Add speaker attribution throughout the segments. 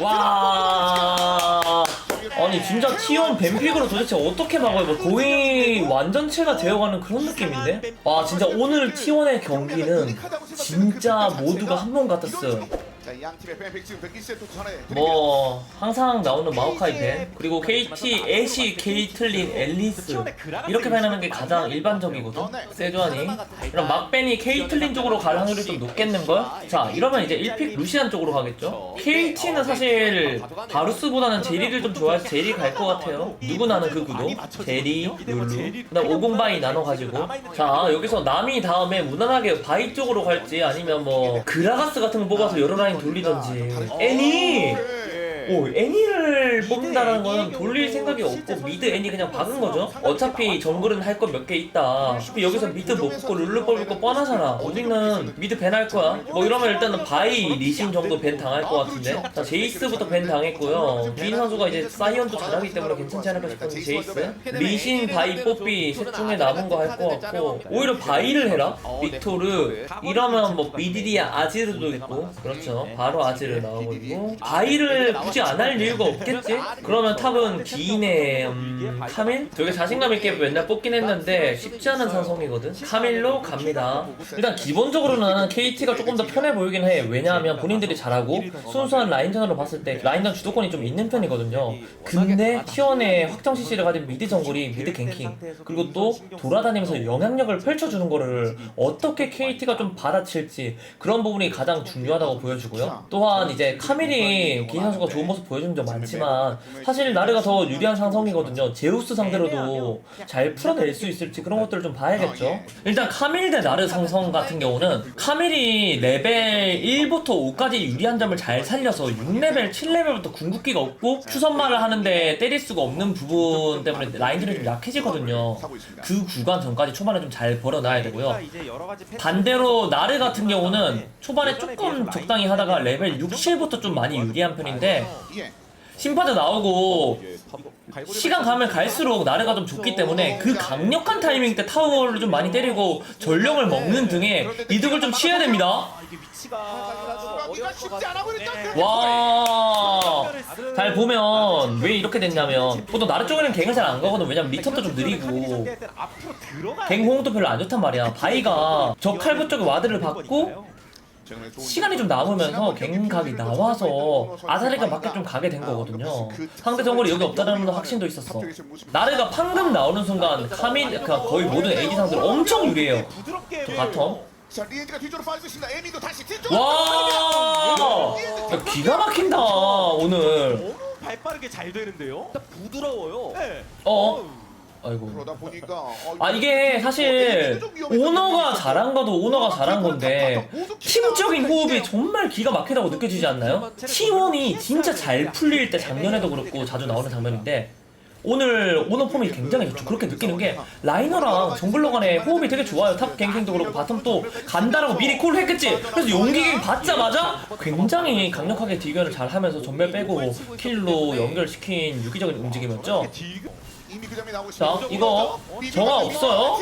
Speaker 1: 와 아니 진짜 T1 뱀픽으로 도대체 어떻게 막아요? 뭐 거의 완전체가 되어가는 그런 느낌인데? 와 진짜 오늘 T1의 경기는 진짜 모두가 한번 같았어요
Speaker 2: 자, 양 팀의 팬픽 지금 100세트 전에
Speaker 1: 뭐 항상 나오는 마오카이 벤 그리고 KT, 애쉬, 케이틀린, 앨리스 이렇게 밴하는 게 가장 일반적이거든. 세주안이. 그럼 막벤이 케이틀린 쪽으로 갈 확률이 좀 높겠는걸? 자 이러면 이제 1픽 루시안 쪽으로 가겠죠? KT는 사실 바루스보다는 제리를 좀 좋아해서 제리 갈 것 같아요. 누구 나는 그 구도? 제리, 룰루? 그 다음 오공바이 나눠가지고. 자 여기서 남이 다음에 무난하게 바이 쪽으로 갈지 아니면 뭐 그라가스 같은 거 뽑아서 여러 라인 돌 리던지 애니! 오 애니를 뽑는다는 건 돌릴 생각이 없고 미드 애니 그냥 박은 거죠? 어차피 정글은 할 거 몇 개 있다. 여기서 미드 못 뽑고 룰루 뽑을 거 뻔하잖아. 어디는 미드 밴할 거야? 뭐 이러면 일단은 바이 리신 정도 밴 당할 것 같은데? 자 제이스부터 밴 당했고요. 빈 선수가 이제 사이언도 잘하기 때문에 괜찮지 않을까 싶은데 제이스? 리신 바이 뽀삐 셋 중에 남은 거 할 것 같고 오히려 바이를 해라. 빅토르. 이러면 뭐 미디리아 아지르도 있고 그렇죠 바로 아지르 나와버리고 바이를 굳이 안 할 이유가 없겠지? 그러면 탑은 기인의 음, 카밀? 되게 자신감 있게 맨날 뽑긴 했는데 쉽지 않은 상성이거든. 카밀로 갑니다. 일단 기본적으로는 KT가 조금 더 편해 보이긴 해. 왜냐하면 본인들이 잘하고 순수한 라인전으로 봤을 때 라인전 주도권이 좀 있는 편이거든요. 근데 T1의 확정 CC를 가진 미드 정글이 미드 갱킹 그리고 또 돌아다니면서 영향력을 펼쳐주는 거를 어떻게 KT가 좀 받아칠지 그런 부분이 가장 중요하다고 보여주고요. 또한 이제 카밀이 기인 선수가 좋은 모습 보여준 적 많지만 사실 나르가 더 유리한 상성이거든요. 제우스 상대로도 잘 풀어낼 수 있을지 그런 것들을 좀 봐야겠죠. 일단 카밀 대 나르 상성 같은 경우는 카밀이 레벨 1부터 5까지 유리한 점을 잘 살려서 6레벨, 7레벨부터 궁극기가 없고 추선말을 하는데 때릴 수가 없는 부분 때문에 라인들이 좀 약해지거든요. 그 구간 전까지 초반에 좀 잘 벌어놔야 되고요. 반대로 나르 같은 경우는 초반에 조금 적당히 하다가 레벨 6, 7부터 좀 많이 유리한 편인데
Speaker 2: 예.
Speaker 1: 심파도 나오고 시간 가면 갈수록 나르가 좀 좋기 때문에 그 강력한 타이밍 때 타워를 좀 많이 때리고 전령을 먹는 등의 이득을 좀 취해야 됩니다.
Speaker 2: 점프.
Speaker 1: 와. 잘 보면 왜 이렇게 됐냐면 보통 나르 쪽에는 갱을 잘 안 가거든. 왜냐면 리턴도 좀 느리고
Speaker 3: 앞으로 들어가야
Speaker 1: 갱 호응도 별로 안 좋단 말이야. 바이가 저 칼부 쪽에 와드를 받고 시간이 좀 남으면서 갱각이 나와서 아사리가 밖에 좀 가게 된 거거든요 상대 정글이 여기 없다는 확신도 있었어 나르가 방금 나오는 순간 카밀 그러니까 거의 모든 AD 상들 엄청 유리해요 바텀
Speaker 2: 자, 리엔드가 뒤쪽으로 빠지고 있습니다. 에미도 다시 뒤쪽으로.
Speaker 1: 와 야, 기가 막힌다 오늘
Speaker 3: 너무 발빠르게 잘 되는데요. 부드러워요. 네.
Speaker 1: 어 아이고
Speaker 2: 그러다 보니까 어,
Speaker 1: 아 이게 사실 오너가 잘한 거도 오너가 잘한 건데 팀적인 호흡이 정말 기가 막히다고 느껴지지 않나요? T1이 진짜 잘 풀릴 때 작년에도 그렇고 자주 나오는 장면인데 오늘 오너 폼이 굉장히 좋죠. 그렇게 느끼는 게 라이너랑 정글러 간의 호흡이 되게 좋아요. 탑 갱킹도 그렇고 바텀 또 간다라고 미리 콜을 했겠지. 그래서 용기갱 받자마자 굉장히 강력하게 딜견을 잘 하면서 전멸 빼고 킬로 연결시킨 유기적인 움직임이었죠.
Speaker 2: 이미 그 점이 나오고
Speaker 1: 자,
Speaker 2: 있습니다.
Speaker 1: 이거
Speaker 2: 미드
Speaker 1: 정화 없어요?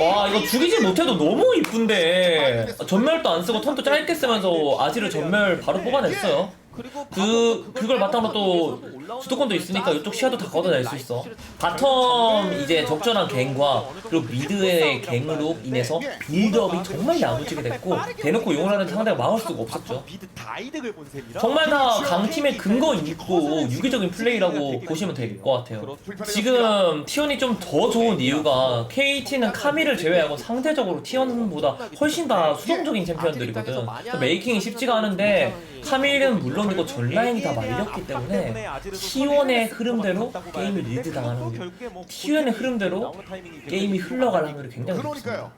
Speaker 1: 와 이거 죽이지 못해도 너무 이쁜데. 전멸도 안 쓰고 턴도 짧게 쓰면서 아지를 전멸 바로 뽑아냈어요
Speaker 3: 그리고
Speaker 1: 그 그걸 바탕으로 또 주도권도 있으니까 이쪽 시야도 다 걷어낼 수 있어. 바텀 이제 적절한 갱과 그리고 미드의 갱으로 인해서 빌드업이 정말 야무지게 됐고 대놓고 용을 상대가 막을 수가 없었죠. 정말 다 강팀의 근거 있고 유기적인 플레이라고 보시면 될 것 같아요. 지금 T1이 좀 더 좋은 이유가 KT는 카미를 제외하고 상대적으로 T1보다 훨씬 다 수동적인 챔피언들이거든. 메이킹이 쉽지가 않은데 카밀은 물론 이고 전 라인이 다 말렸기 때문에 T1의 흐름대로 게임이 리드 당하는 게 T1의 흐름대로 게임이 흘러갈 확률이 굉장히 높습니다.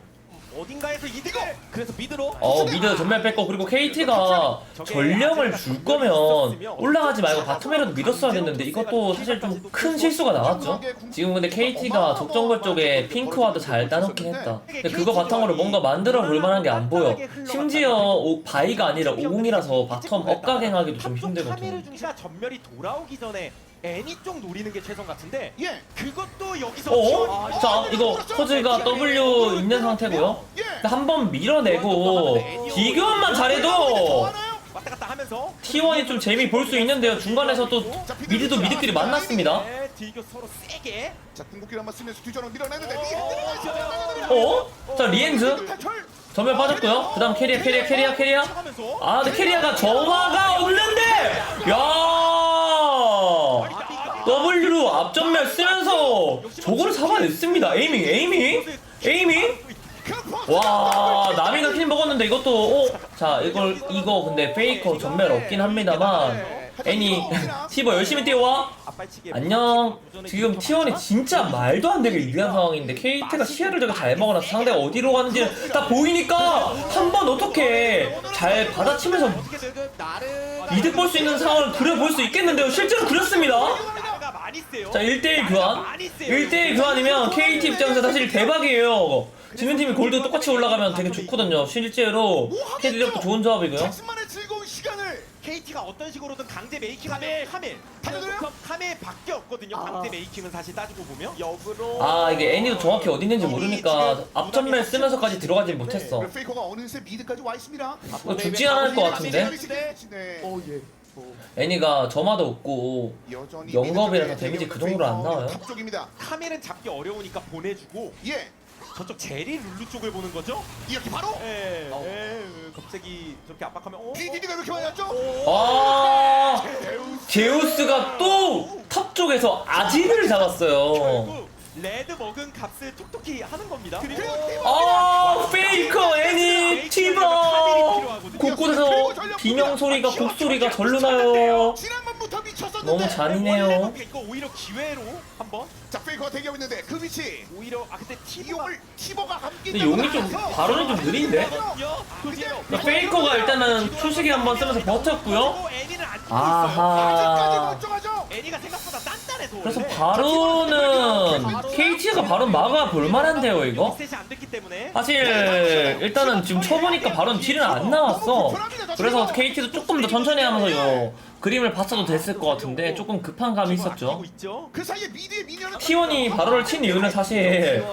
Speaker 3: 어딘가에서 이득을. 그래서 미드로.
Speaker 1: 어 미드 전멸 뺐고 그리고 KT가 전령을 줄 거면 올라가지 말고 바텀이라도 밀었어야 됐는데 이것도 사실 좀 큰 실수가 나왔죠? 지금 근데 KT가 적정글 쪽에 핑크와도 잘 따놓긴 했다. 근데 그거 바탕으로 뭔가 만들어 볼 만한 게 안 보여. 심지어 오, 바이가 아니라 50이라서 바텀 업가갱하기도 좀
Speaker 3: 카미르
Speaker 1: 힘들거든
Speaker 3: 애니 쪽 노리는 게 최선 같은데
Speaker 2: 예.
Speaker 3: 그것도 여기서
Speaker 1: 어?
Speaker 3: 아,
Speaker 1: 자 이거 퍼즐가 W 있는 상태고요
Speaker 2: 예.
Speaker 1: 한번 밀어내고 비교만 잘해도
Speaker 3: 왔다 갔다 하면서 하면서
Speaker 1: T1이 좀 재미 볼 수 있는데요. 중간에서 또 미드도 미드끼리 만났습니다.
Speaker 3: 네, 서로 세게.
Speaker 2: 자 궁극기를 한번 쓰면서 뒤쪽으로 밀어내는데
Speaker 3: 어,
Speaker 1: 어? 자 리엔즈. 전멸 빠졌고요. 그 다음 캐리아 캐리아 캐리아 캐리아.
Speaker 3: 쳐가면서
Speaker 1: 아 근데 캐리아가 정화가 없는데. 야. 앞전멸 쓰면서 저거를 잡아냈습니다. 에이밍 에이밍 에이밍. 와 나미가 킬 먹었는데 이것도 어? 자 이걸 이거 근데 페이커 전멸 없긴 합니다만 애니 티버 열심히 뛰어와 안녕 지금 T1이 진짜 말도 안 되게 유리한 상황인데 KT가 시야를 되게 잘 먹어놔서 상대가 어디로 가는지 다 보이니까 한 번 어떻게 잘 받아치면서 이득 볼 수 있는 상황을 그려볼 수 있겠는데요 실제로 그렸습니다. 자 1대1 교환. 1대1 교환이면 KT 입장에서 사실 대박이에요. 지는 팀이 골드 똑같이 올라가면 되게 좋거든요. 실제로 KT력도 좋은 조합이고요.
Speaker 2: 자신만의 즐거운 시간을
Speaker 3: KT가 어떤 식으로든 강제 메이킹하면 카멜.
Speaker 2: 달려들어요?
Speaker 3: 카멜 밖에 없거든요. 강제 메이킹은 사실 따지고 보면. 역으로.
Speaker 1: 아 이게 애니도 정확히 어디 있는지 모르니까 앞전멸 쓰면서,까지 들어가지 못했어.
Speaker 2: 그리고 페이커가 어느새 미드까지 와 있습니다.
Speaker 1: 죽지 않을 것 같은데?
Speaker 2: 네.
Speaker 3: 어 예.
Speaker 1: 애니가 점화도 없고 영겁이라서 데미지
Speaker 2: 대기
Speaker 1: 그 정도로 안 나와요?
Speaker 2: 탑 쪽입니다.
Speaker 3: 카멜은 잡기 어려우니까 보내주고
Speaker 2: 예.
Speaker 3: 저쪽 제리 룰루 쪽을 보는 거죠?
Speaker 2: 이렇게 바로
Speaker 3: 예. 예. 갑자기 저렇게 압박하면 어?
Speaker 2: DD가 왜 이렇게 많이 왔죠?
Speaker 1: 아
Speaker 2: 데우스.
Speaker 1: 제우스가 또 탑 쪽에서 아지를 잡았어요
Speaker 3: 결국 레드 먹은 값을 톡톡히 하는 겁니다. 그리고
Speaker 1: 아 페이커 애니 티버 곳곳에서 비명 소리가 곡 소리가 절로 나요
Speaker 2: 미쳤었는데.
Speaker 1: 너무 잔인해요
Speaker 3: 이거 오히려 기회로 한번
Speaker 2: 자 페이커가 대기하고 있는데 그 위치
Speaker 3: 오히려 아 근데 티버가
Speaker 2: 이용을 티버가 함께.
Speaker 1: 근데 용이 좀 발언이 좀 느린데? 그러니까 페이커가 일단은 초식이 한번 쓰면서 버텼고요 아하
Speaker 2: 멀쩡하죠.
Speaker 3: 있어요. 애니가 생각보다 단단해서
Speaker 1: 그래서
Speaker 3: 원래.
Speaker 1: 바로는 KT가 바로 막아 볼 만한데요 이거?
Speaker 3: 리셋이 안 됐기 때문에
Speaker 1: 사실 일단은 지금 쳐보니까 바로 딜은 안 나왔어 그래서 KT도 조금 더 천천히 하면서 요 그림을 봤어도 됐을 것 같은데 조금 급한 감이 있었죠.
Speaker 2: 그 사이에 미드의 미녀는
Speaker 1: T1이 바로를 친 이유는 사실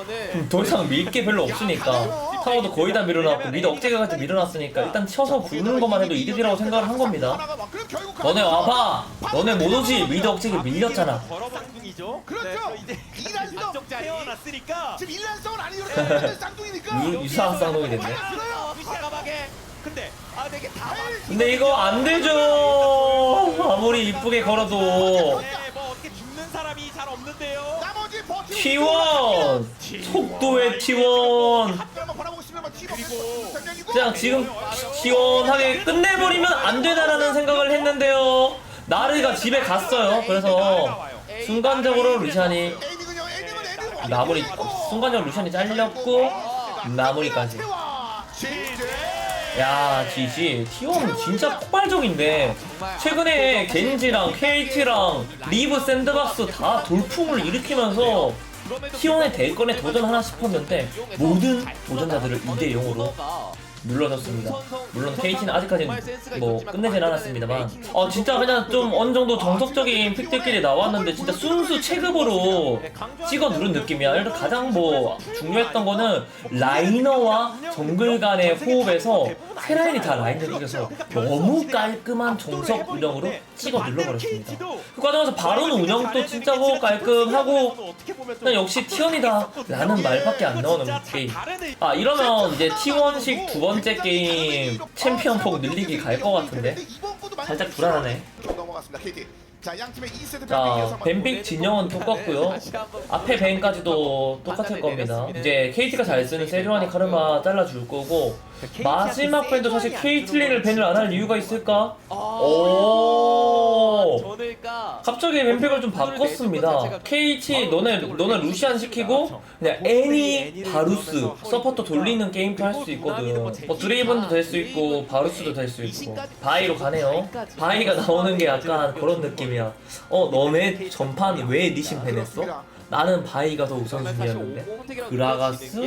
Speaker 1: 더 이상 밀 게 별로 없으니까 타워도 거의 다 밀어놨고 미드 억제가까지 밀어놨으니까 일단 쳐서 부는 것만 해도 이득이라고 생각을 한 겁니다 너네 와봐 너네 못 오지 미드 억제기 밀렸잖아.
Speaker 2: 그렇죠.
Speaker 3: 네, 이제
Speaker 2: 이란성.
Speaker 3: 태어났으니까
Speaker 2: 지금 일란성은 아니거든요. 쌍둥이니까.
Speaker 1: 유- 유사한 쌍둥이 됐네
Speaker 3: 위시가하게 근데 아 되게 다
Speaker 1: 근데 이거 안 되죠 아무리 이쁘게 걸어도
Speaker 3: 네, 뭐 어떻게 죽는 사람이 잘 없는데요.
Speaker 2: 나머지 버티고
Speaker 1: T1 속도의 T1
Speaker 2: 한번 바라보겠습니다.
Speaker 3: 그리고
Speaker 1: 그냥 지금 시원하게 끝내버리면 안 되나라는 생각을 했는데요. 나르가 집에 갔어요. 그래서 순간적으로 루시안이
Speaker 2: 에이밍은요. 에이밍은 에이밍
Speaker 1: 마무리 순간적으로 루시안이 잘렸고 마무리까지. 야 GG T1 진짜 폭발적인데. 최근에 겐지랑 KT랑 리브 샌드박스 다 돌풍을 일으키면서 T1의 대권에 도전하나 싶었는데 모든 도전자들을 2대 0으로 눌러졌습니다. 물론 KT는 아직까지는 뭐 끝내진 않았습니다만 어 진짜 그냥 좀 어느 정도 정석적인 픽들끼리 나왔는데 진짜 순수 체급으로 찍어 누른 느낌이야. 일단 가장 뭐 중요했던 거는 라이너와 정글 간의 호흡에서 세 라인이 다 라인을 이겨서 너무 깔끔한 정석 운영으로 찍어 눌러버렸습니다. 그 과정에서 바로는 운영도 진짜 고 깔끔하고 역시 T1이다 라는 말밖에 안 나오는 게임 아 이러면 이제 T1식 두번 째 게임 챔피언 폭 늘리기 갈 것 같은데? 살짝 불안하네.
Speaker 2: 자, 양 팀의 2세트
Speaker 1: 자 뱀픽 진영은 똑같고요. 앞에 벤까지도 똑같을 겁니다. 이제 KT가 잘 쓰는 세조안이 카르마 잘라줄 거고 마지막 벤도 사실 케이틀린을 벤을 안 할 이유가 있을까? 오
Speaker 4: 저들까
Speaker 1: 갑자기 뱀픽을 좀 바꿨습니다. KT 너네 너네 루시안 시키고 그냥 애니 바루스 서포터 돌리는 게임도 할 수 있거든. 뭐 드레이븐도 될 수 있고 바루스도 될 수 있고 바이로 가네요. 바이가 나오는 게 약간 그런 느낌이야. 어 너네 전판 왜 니신 벤했어? 나는 바이가 더 우선순위였는데. 그라가스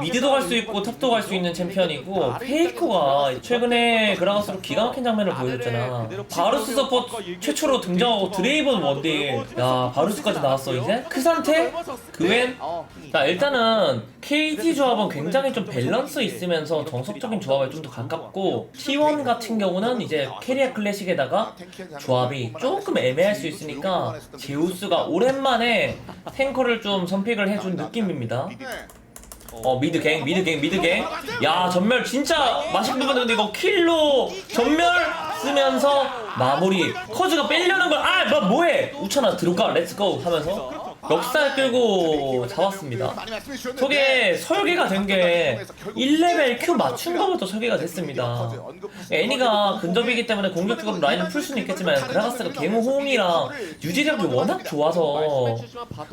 Speaker 1: 미드도 갈 수 있고 탑도 갈 수 있는 챔피언이고 페이커가 최근에 그라가스로 기가 막힌 장면을 보여줬잖아. 바루스 서포트 최초로 등장하고 드레이븐 원딜 야 바루스까지 나왔어 이제? 그 상태? 그웬? 자 일단은 KT 조합은 굉장히 좀 밸런스 있으면서 정석적인 조합에 좀 더 가깝고 T1 같은 경우는 이제 캐리어 클래식에다가 조합이 조금 애매할 수 있으니까 제우스가 오랜만에 탱커를 좀 선픽을 해준 느낌입니다.
Speaker 2: 네.
Speaker 1: 어. 미드 갱 미드 갱 미드 갱. 야 전멸 진짜 맛있게 먹었는데 이거 킬로 전멸 쓰면서 마무리. 커즈가 빼려는 걸아 뭐 뭐해? 우찬아 들어가. 렛츠고 하면서 넉살 끌고 잡았습니다.
Speaker 2: 많이 말씀해 주셨는데
Speaker 1: 저게 설계가 된 게 1레벨 Q 맞춘 거부터 설계가 됐습니다. 애니가 근접이기 때문에 공격적으로 라인을 풀 수는 있겠지만 그라가스가 개무 호응이랑 유지력이 워낙 좋아서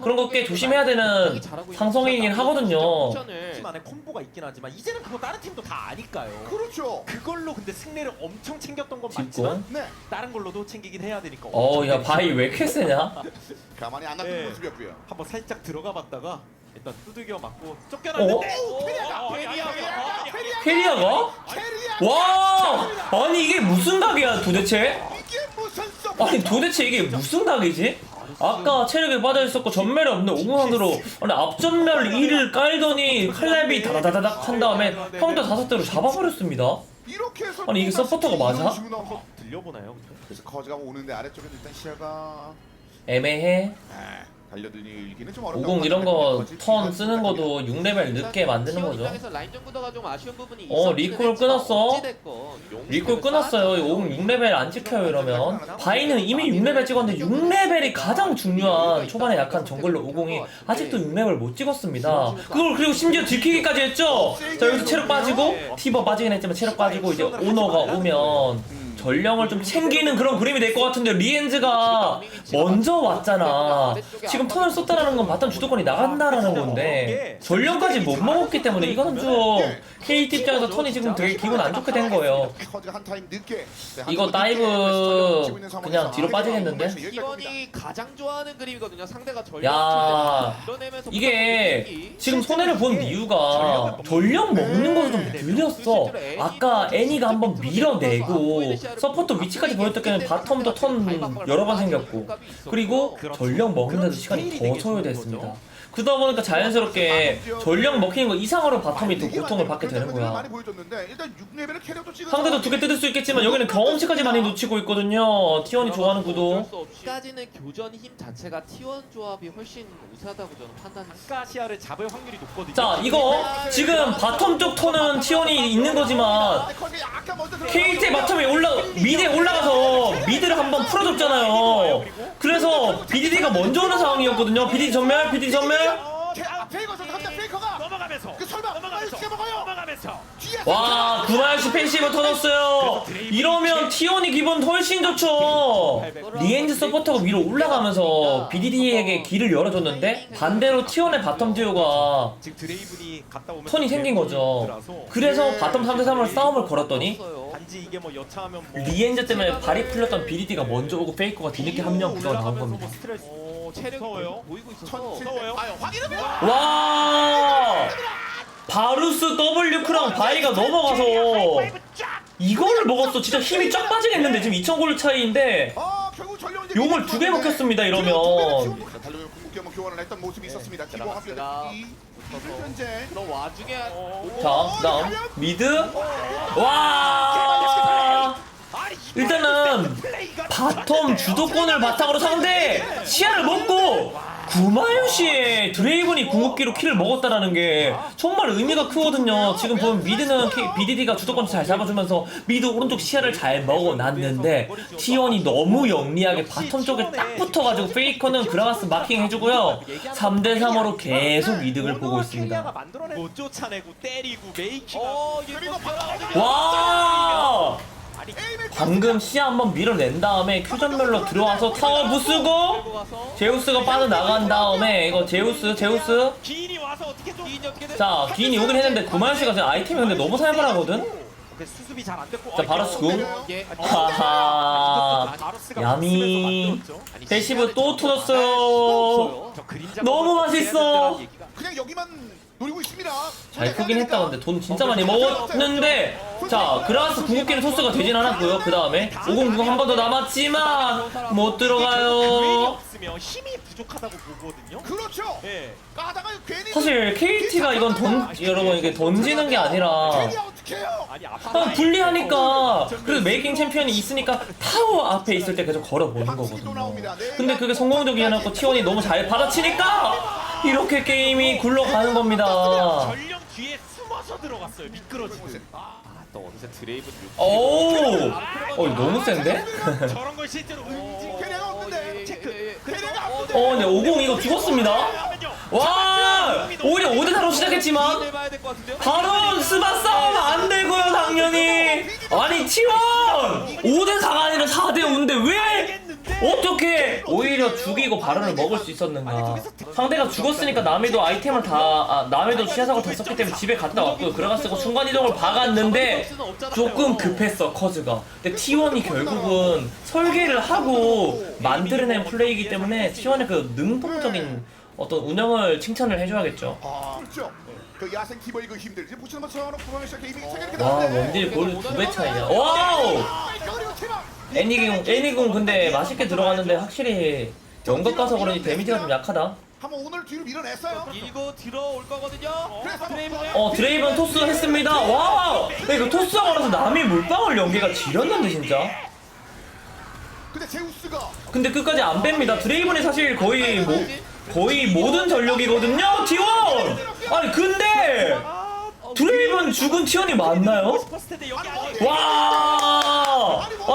Speaker 1: 그런 거 꽤 조심해야 되는 상성이긴 하거든요.
Speaker 3: 팀 안에 콤보가 있긴 하지만 이제는 그거 다른 팀도 다 아니까요.
Speaker 2: 그렇죠.
Speaker 3: 그걸로 근데 승리를 엄청 챙겼던 건 맞지만
Speaker 2: 네.
Speaker 3: 다른 걸로도 챙기긴 해야 되니까.
Speaker 1: 어야 바이 왜 이렇게 세냐?
Speaker 2: 가만히 안 놔둔
Speaker 3: 네.
Speaker 2: 모습이었 고요.
Speaker 3: 한번 살짝 들어가 봤다가 일단 두들겨 맞고 쫓겨났는데
Speaker 2: 오, 캐리아가!
Speaker 3: 어!
Speaker 1: 캐리어가? 와 아니 이게 무슨 각이야 도대체
Speaker 2: 이게 무슨 서브?
Speaker 1: 아니 도대체 이게 무슨 각이지? 아까 체력에 빠져있었고 전멸이 없는 오공상으로 아니 앞전멸 1을 깔더니 칼날비 다다다닥 한 다음에 평타 다섯 대로 잡아버렸습니다
Speaker 2: 이렇게 해서
Speaker 1: 아니, 이게 서포터가 맞아?
Speaker 3: 들려보나요?
Speaker 2: 그래서 커즈가 오는데 아래쪽에 일단 시야가
Speaker 1: 애매해
Speaker 2: 아, 달려들기는 좀 어렵다.
Speaker 1: 50 이런 거 턴 쓰는 것도 6레벨 늦게 만드는 거죠.
Speaker 4: 입장에서 라인 정보도 가 좀 아쉬운 부분이
Speaker 1: 어, 리콜 끊었어? 리콜 끊었어요. 50 6레벨 안 찍혀요 이러면. 바이는 이미 6레벨 찍었는데 6레벨이 가장 중요한 초반에 약한 정글러 50이 아직도 6레벨 못 찍었습니다. 그걸 그리고 심지어 들키기까지 했죠? 자 여기서 체력 빠지고 티버 빠지긴 했지만 체력 빠지고 이제 오너가 오면 전령을 좀 챙기는 그런 그림이 될 것 같은데 리엔즈가 먼저 왔잖아 지금 턴을 썼다라는 건 바텀 주도권이 나간다라는 건데 전령까지 못 먹었기 때문에 이거는 좀 KT 입장에서 턴이 지금 되게 기분 안 좋게 된 거예요
Speaker 2: 네, 한
Speaker 1: 이거 다이브 그냥 뒤로 빠지겠는데?
Speaker 4: T1이 가장 좋아하는 그림이거든요. 상대가
Speaker 1: 야, 이게 지금 손해를 본 이유가 전령 먹는 것도 좀 느렸어. 아까 애니가 한번 밀어내고 서포터 위치까지 보였던 게는 바텀도 턴 여러 번 생겼고 그리고 전령 먹는데도 시간이 더 소요됐습니다. 그러다 보니까 자연스럽게 전령 먹히는 거 이상으로 바텀이 더 고통을 받게 되는 거야.
Speaker 2: 많이 보여줬는데 일단 6레벨을 캐리어도 찍은
Speaker 1: 상대도 두 개 뜯을 수 있겠지만 여기는 경험치까지 많이 놓치고 있거든요. T1이 좋아하는 구도.
Speaker 4: 까지는 교전 힘 자체가 T1 조합이 훨씬 우세하다고 저는 판단했어요.
Speaker 3: 스카시아를 잡을 확률이 높거든요.
Speaker 1: 자 이거 지금 바텀 쪽 턴은 T1이 있는 거지만 KT 바텀에 올라 미드에 올라가서 미드를 한번 풀어줬잖아요. 그래서 BDD가 먼저 오는 상황이었거든요. BDD 전멸, BDD 전멸.
Speaker 2: 페이커서 한대 페이커가
Speaker 3: 넘어가면서
Speaker 2: 그 설마
Speaker 3: 넘어가면서
Speaker 2: 빨리 먹어요.
Speaker 3: 넘어가면서
Speaker 2: 뒤에서
Speaker 1: 와 구마요시 펜시브 터졌어요. 이러면 T1이 기분 훨씬 좋죠. 리엔즈 서포터가 위로 올라가면서 BDD에게 길을 열어줬는데 반대로 T1의 바텀 듀오가
Speaker 3: 지금 드레이븐이 갔다 오면
Speaker 1: 턴이 생긴 거죠. 그래서 바텀 3대3으로 싸움을 걸었더니.
Speaker 3: 단지 이게 뭐 여차하면 뭐
Speaker 1: 리엔즈 때문에 발이 풀렸던 BDD가 먼저 오고 페이커가 뒤늦게 합류 구도가 나온 겁니다.
Speaker 3: 뭐 스트레스.
Speaker 4: 어, 체력이
Speaker 3: 무서워요.
Speaker 4: 보이고 있어서.
Speaker 3: 무서워요.
Speaker 2: 아유 확인해보세요
Speaker 1: 와! 바루스 W크랑 바이가 넘어가서 이거를 먹었어. 진짜 힘이 쫙 빠지겠는데 지금 2000골 차이인데
Speaker 2: 아 결국 전령 이제
Speaker 1: 용을 두 개 먹혔습니다 이러면
Speaker 2: 한번 교환을 했던 모습이 있었습니다. 기본
Speaker 4: 들어갔습니다.
Speaker 2: 합류 현재.
Speaker 4: 그런 와중에
Speaker 1: 자 그다음. 미드? 와. 일단은 바텀 주도권을 바탕으로 상대! 시야를 먹고 구마유시의 드레이븐이 궁극기로 킬을 먹었다라는 게 정말 의미가 크거든요. 지금 보면 미드는 K- BDD가 주도권 잘 잡아주면서 미드 오른쪽 시야를 잘 먹어놨는데 T1이 너무 영리하게 바텀 쪽에 딱 붙어가지고 페이커는 그라가스 마킹 해주고요. 3대3으로 계속 이득을 보고 있습니다.
Speaker 3: 못 쫓아내고 때리고 메이킹
Speaker 4: 어,
Speaker 1: 와! 방금 시야 한번 밀어낸 다음에 큐전멸로 들어와서 타워 부수고 제우스가 빠져나간 다음에 이거 제우스 제우스? 자 기인이 오긴 했는데 구마유시가 지금 아이템이 근데 너무 살벌하거든?
Speaker 3: 그 수습이 잘 안 됐고.
Speaker 1: 자, 바로스 궁. 하하. 야미. 패시브 또 터졌어요. 너무 맛있어.
Speaker 2: 그냥 여기만 노리고 있습니다.
Speaker 1: 잘 크긴 했다 근데 돈 진짜 많이 먹었는데 자 그라스 궁극기는 토스가 되진 않았고요 그 다음에 509 한 번 더 남았지만 못 들어가요
Speaker 3: 없으면 힘이 부족하다고 보거든요.
Speaker 2: 그렇죠.
Speaker 3: 예.
Speaker 2: 까다가 괜히
Speaker 1: 사실 KT가 이건 던 여러분 이게 던지는 게 아니라
Speaker 2: 괜히 어떻게 해요?
Speaker 3: 아니 아빠
Speaker 1: 아, 불리하니까 그래도 메이킹 챔피언이 있으니까 타워 앞에 있을 때 계속 걸어보는 거거든요 근데 그게 성공적이지 않았고 T1이 너무 잘 받아치니까 이렇게 게임이 굴러가는 겁니다
Speaker 3: 전령 뒤에 숨어서 들어갔어요. 미끄러지듯.
Speaker 4: 또 어느새 드레이븐
Speaker 1: 오! 어 너무 센데?
Speaker 3: 저런 걸 실제로 응징
Speaker 2: 걔네가 없는데.
Speaker 3: 체크.
Speaker 2: 걔네가
Speaker 1: 어
Speaker 2: 없는데.
Speaker 1: 근데 50 이거 죽었습니다. 와! 오히려 5대 4로 시작했지만
Speaker 4: 해봐야 될 것 같은데요?
Speaker 1: 바로 스바 싸움 안 되고요 당연히 아니 T1! 5대 4가 아니라 4대 5인데 왜
Speaker 3: 알겠는데.
Speaker 1: 어떻게 오히려 죽이고 바론을 먹을 수 있었는가 상대가 죽었으니까 남이도 아이템을 다 아, 남이도 시야석을 다 썼기 때문에 집에 갔다 왔고요 그래가지고 순간이동을 박았는데 조금 급했어 커즈가 근데 T1이 결국은 설계를 하고 만들어낸 플레이이기 때문에 T1의 그 능동적인 어떤 운영을 칭찬을 해줘야겠죠
Speaker 2: 아, 그렇죠. 그 야생 티버의 그 힘들. 이제 보시는 것처럼 프로페셔널 게이밍 세계 이렇게
Speaker 1: 와
Speaker 2: 나오는데.
Speaker 1: 원딜 골두 배 차이야 와우
Speaker 2: 아, 그리고.
Speaker 1: 애니궁 애니궁 근데 맛있게 들어갔는데 확실히 연극 가서 그런지 데미지가 좀 약하다.
Speaker 2: 한번 오늘 뒤로 밀어냈어요.
Speaker 4: 밀고 들어올 거거든요.
Speaker 2: 그래서
Speaker 1: 어 드레이븐 토스 했습니다. 와우! 근데 이거 토스가 걸어서 남이 물방울 연계가 지렸는데 진짜?
Speaker 2: 근데 제우스가
Speaker 1: 근데 끝까지 안 뺍니다. 드레이븐이 사실 거의 뭐 거의 모든 전력이거든요 T1 아니 근데 드레이븐 죽은 T1이 맞나요?
Speaker 3: 싶었을 텐데 여기 아니.
Speaker 1: 와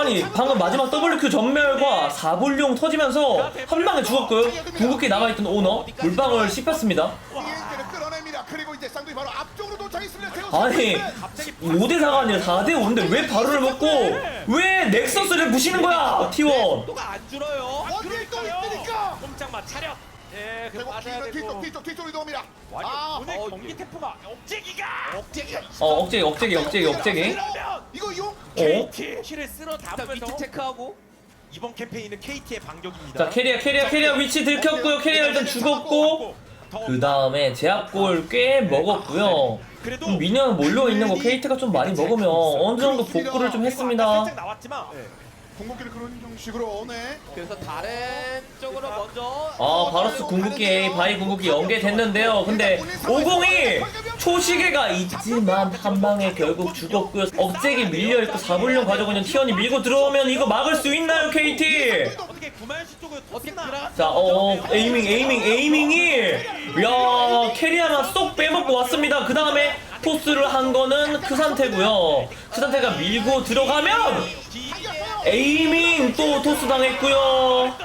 Speaker 1: 아니 방금 마지막 WQ 전멸과 사불용 터지면서 한 방에 죽었고요 궁극기 나가있던 오너 물방울 씹혔습니다. 아니
Speaker 3: 갑자기
Speaker 1: 5대4가 아니라 4대5인데 왜 바로를 먹고 왜 넥서스를 부시는 거야 T1
Speaker 4: 또가 안 줄어요.
Speaker 2: 어딜 또 있으니까.
Speaker 3: 꼼짝마 차렷. 예, 그
Speaker 2: 그리고
Speaker 3: 맞아야
Speaker 2: 뒤쪽
Speaker 3: 되고.
Speaker 2: 뒤쪽 뒤쪽 뒤쪽 이동합니다.
Speaker 3: 아니
Speaker 2: 아,
Speaker 3: 오늘
Speaker 4: 어,
Speaker 3: 경기 템포가 억제기가!
Speaker 4: 억제기가
Speaker 1: 어 억제기 억제기 억제기 억제기
Speaker 2: 이거 용.
Speaker 1: 어?
Speaker 3: KT 키를 쓸어
Speaker 4: 일단
Speaker 3: 담으면서
Speaker 4: 위트 체크하고.
Speaker 3: 이번 캠페인은 KT의 반격입니다.
Speaker 1: 자 캐리어 캐리어 캐리어 위치 들켰고요. 캐리어 일단 죽었고 그 다음에 제압골 꽤 먹었고요.
Speaker 3: 그래도
Speaker 1: 좀 미니언 몰려있는 거? KT가 좀 많이 먹으면 어느 정도 복구를 좀 했습니다.
Speaker 3: 살짝 나왔지만
Speaker 2: 공격기를 그런 형식으로 네.
Speaker 4: 그래서 다른 쪽으로 먼저
Speaker 1: 아 바로스 궁극기 A 바이 궁극기 연계됐는데요 근데 50이 초시계가 있지만 한 방에 결국 죽었고요 억제기 밀려있고 4불용 가지고 있는 티원이 밀고 들어오면 이거 막을 수 있나요 KT
Speaker 3: 어떻게 구마현씨 쪽으로
Speaker 4: 어떻게 그라
Speaker 1: 자, 어, 어, 에이밍, 에이밍, 에이밍이, 야, 캐리 하나 쏙 빼먹고 왔습니다. 그 다음에 토스를 한 거는 그 상태고요. 그 상태가 밀고 들어가면, 에이밍 또 토스 당했고요.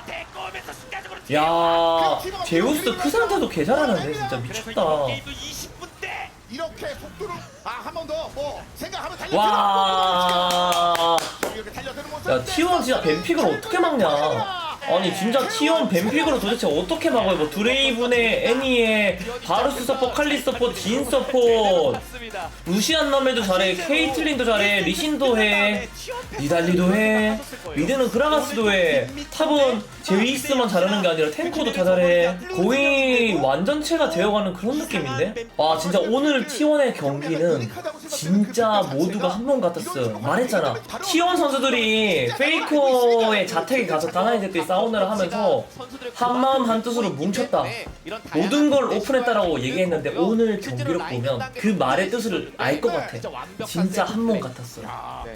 Speaker 1: 야, 제우스 그 상태도 개 잘하는데, 진짜 미쳤다.
Speaker 3: 이번 게임도 20분 때
Speaker 2: 이렇게 속도를 아한 번 더 뭐 생각하면 달려.
Speaker 1: 와. 야, T1 진짜 뱀픽을 어떻게 막냐. 아니, 진짜 T1 뱀픽으로 도대체 어떻게 막아요? 뭐, 드레이븐의, 애니의, 바루스 서포, 칼리 서포, 진 서포. 루시안 남매도 잘해, 케이틀린도 잘해, 리신도 해, 니달리도 해, 미드는 그라가스도 해, 탑은 제이스만 잘하는 게 아니라 탱커도 다 잘해. 거의 완전체가 되어가는 그런 느낌인데? 와, 진짜 오늘 T1의 경기는 진짜 모두가 한 번 같았어요. 말했잖아. T1 선수들이 페이커의 자택에 가서 다나이들끼리 사우나를 하면서 한 마음 한 뜻으로 뭉쳤다. 모든 걸 오픈했다라고 얘기했는데 오늘 경기를 보면 그 말의 뜻을 알 것 같아. 진짜 한몸 같았어.
Speaker 2: 야,
Speaker 4: 네.